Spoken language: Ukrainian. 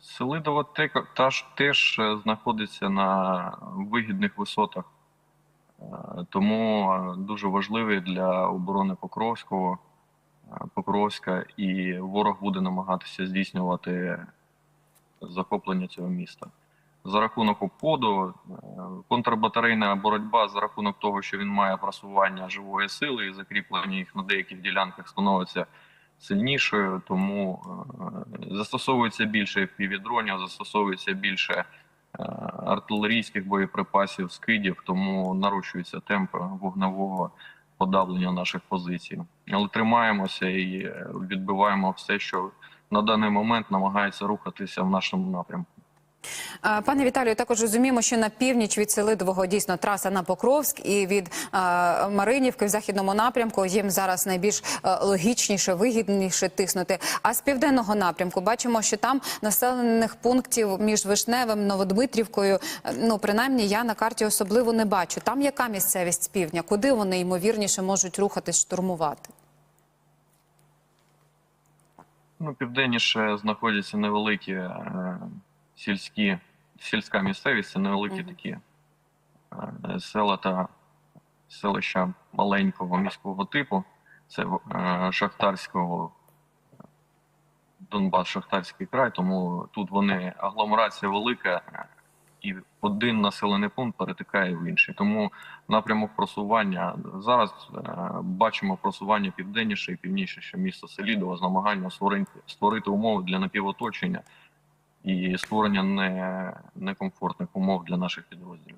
Селидово тека- та ж теж е, знаходиться на вигідних висотах, Е, тому е, дуже важливий для оборони Покровського, Покровська, і ворог буде намагатися здійснювати захоплення цього міста. За рахунок обходу, контрбатарейна боротьба за рахунок того, що він має просування живої сили і закріплення їх на деяких ділянках становиться сильнішою, тому е, застосовується більше півдронів, застосовується більше е, артилерійських боєприпасів, скидів, тому нарощується темп вогневого подавлення наших позицій. Але тримаємося і відбиваємо все, що на даний момент намагається рухатися в нашому напрямку. Пане Віталію, також розуміємо, що на північ від Селидового дійсно траса на Покровськ і від Маринівки в західному напрямку їм зараз найбільш логічніше, вигідніше тиснути. А з південного напрямку бачимо, що там населених пунктів між Вишневим, Новодмитрівкою, ну принаймні я на карті особливо не бачу. Там яка місцевість з півдня? Куди вони ймовірніше можуть рухатись, штурмувати? Ну, південніше знаходяться невеликі е, сільські, сільська місцевість, це невеликі такі е, села та селища маленького міського типу. Це е, шахтарського Донбас, Шахтарський край, тому тут вони агломерація велика, і один населений пункт перетикає в інший. Тому напрямок просування зараз е, бачимо просування південніше і північніше місто Селідово з намаганням створити умови для напівоточення і створення некомфортних умов для наших підрозділів.